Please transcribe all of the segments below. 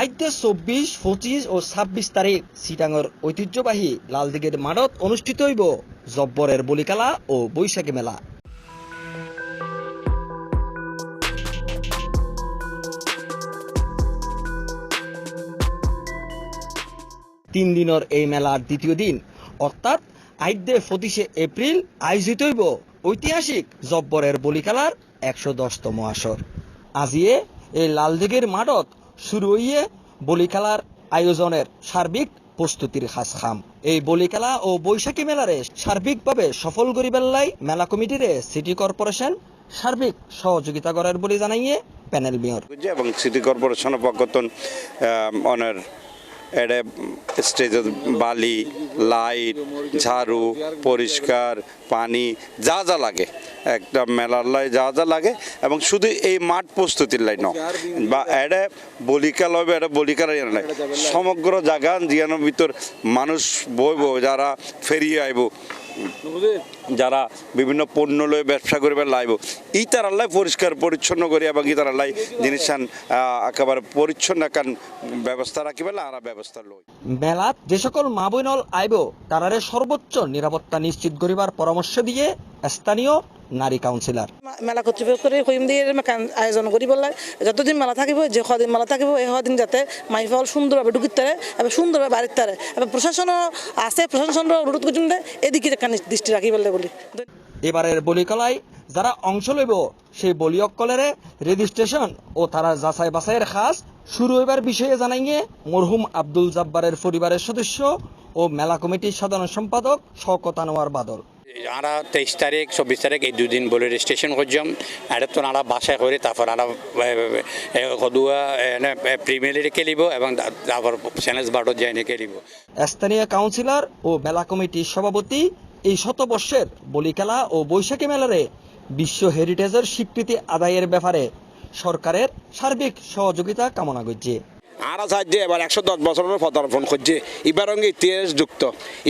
আইতে চব্বিশ, পঁচিশ ও ছাব্বিশ তারিখ সিটাঙর ঐতিহ্যবাহী লালদিঘির মাঠত অনুষ্ঠিত হইব জব্বরের বলিকালা ও বৈশাখী মেলা। তিন দিনের এই মেলার দ্বিতীয় দিন অর্থাৎ আইদে পঁচিশে এপ্রিল আয়োজিত হইব ঐতিহাসিক জব্বরের বলিকালার একশো দশতম আসর। আজিয়ে এই লালদিঘির মাঠত শুরু হইয়ে বলিখেলার আয়োজনের সার্বিক প্রস্তুতির খাস খাম এই বলিখেলা ও বৈশাখী মেলারে সার্বিকভাবে সফল করিবেল্লাই মেলা কমিটিরে সিটি কর্পোরেশন সার্বিক সহযোগিতা করার বলে জানাইয়ে প্যানেল মেয়র। এবং সিটি কর্পোরেশনের পক্ষতন অনার এডে স্টেজের বালি লাইট ঝাড়ু, পরিষ্কার, পানি, যা যা লাগে। একটা মেলার লাই যা যা লাগে এবং শুধু এই মাঠ প্রস্তুতির লাইন বা এডে বলিকাল হবে এটা বলিকাল নাই সমগ্র জায়গা জিয়ানোর ভিতর মানুষ বইব, যারা ফেরিয়ে আইব। যারা বিভিন্ন পণ্য লয়ে ব্যবসা করবে লাইব ই তার আল্লাহ পরিষ্কার, পরিচ্ছন্ন করি এবং ই তার আল্লাহ জিনিস একেবারে পরিচ্ছন্ন একান ব্যবস্থা রাখিবে আর ব্যবস্থা লই। মেলাত যে সকল মা বইনল আইব, তারারে সর্বোচ্চ নিরাপত্তা নিশ্চিত করিবার পরামর্শ দিয়ে স্থানীয় নারী কাউন্সিলর মেলা কর্তৃপক্ষরে কইম দিয়ে আয়োজন করি বললাই যতদিন মেলা থাকিব যে কদিন মেলা থাকিব এই কদিন যাতে মাইফল সুন্দরভাবে ঢুকিতে পারে এবং সুন্দরভাবে বাড়িতে পারে এবং প্রশাসনও আছে প্রশাসন অনুরোধ করছেন এদিকে দৃষ্টি রাখি বলে বলি। এবারের বলিকলায় যারা অংশ লইব সেই বলিয়কলেরে রেজিস্ট্রেশন ও তারা যাচাই বাছাইয়ের খাস শুরু হইবার বিষয়ে জানাইয়ে মরহুম আব্দুল জাব্বারের পরিবারের সদস্য ও মেলা কমিটির সাধারণ সম্পাদক শওকত আনোয়ার বাদল। আমরা তেইশ তারিখ, চব্বিশ তারিখ এই দুদিন বলে রেজিস্ট্রেশন করছিলাম এটা তো আমরা বাসায় করে তারপর আমরা সদুয়া প্রিমিয়ারি খেলিব এবং তারপর চ্যালেঞ্জ বার্ডত যাই খেলিব। স্থানীয় কাউন্সিলর ও মেলা কমিটির সভাপতি এই শতবর্ষের বলি খেলা ও বৈশাখী মেলারে বিশ্ব হেরিটেজের স্বীকৃতি আদায়ের ব্যাপারে সরকারের সার্বিক সহযোগিতা কামনা করছে। আরা সাহায্যে, এবার একশো দশ বছরের পদার্পণ করছে ইবারঙ্গে ইতিহাস যুক্ত।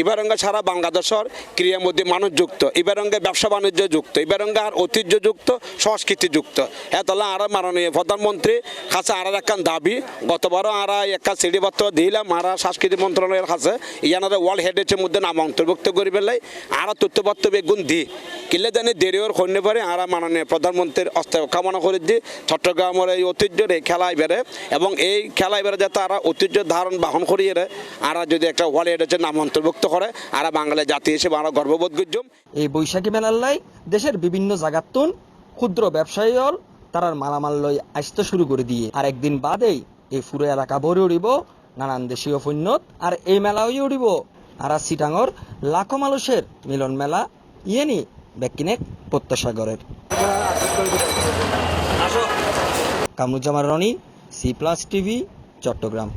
ইবারঙ্গে ছাড়া বাংলাদেশের ক্রিয়ার মধ্যে মানুষ যুক্ত। ইবারঙ্গে ব্যবসা বাণিজ্য যুক্ত। ইবারঙ্গে আর ঐতিহ্য যুক্ত, সংস্কৃতি যুক্ত। এতলা আরও মাননীয় প্রধানমন্ত্রী কাছে আর একখান দাবি। গতবারও আর একটা সিঁড়িপত্র দিলাম আর সাংস্কৃতিক মন্ত্রণালয়ের কাছে ইয়ানারে ওয়ার্ল্ড হেরিটেজের মধ্যে নাম অন্তর্ভুক্ত করি পেলাই আর তথ্যপত্র বেগুন দি। কিলে জানি দেরিওর খন্যে পারে আর মাননীয় প্রধানমন্ত্রীর অস্ত কামনা করে দি। চট্টগ্রামের এই ঐতিহ্যের এই খেলা এবারে এবং এই খেলা এবারে যাতে আর ঐতিহ্য ধারণ বাহন করিয়ে আর যদি একটা ওয়ার্ল্ড হেরিটেজের নাম অন্তর্ভুক্ত করে আর বাংলা জাতি হিসেবে আমরা গর্ববোধ করছম এই বৈশাখী মেলার লাই দেশের বিভিন্ন জায়গাতুন ক্ষুদ্র ব্যবসায়ী তারার মালামাল লই আসতে শুরু করে দিয়ে। আর একদিন বাদেই এই ফুরে এলাকা ভরে উঠিব নানান দেশীয় পণ্যত আর এই মেলা হয়ে উঠিব আর সিটাঙর, লাখো মানুষের মিলন মেলা, ইয়েনি ব্যাকিনেক প্রত্যাশাগরের Kamruzzaman Roni, C plus TV, Chattogram.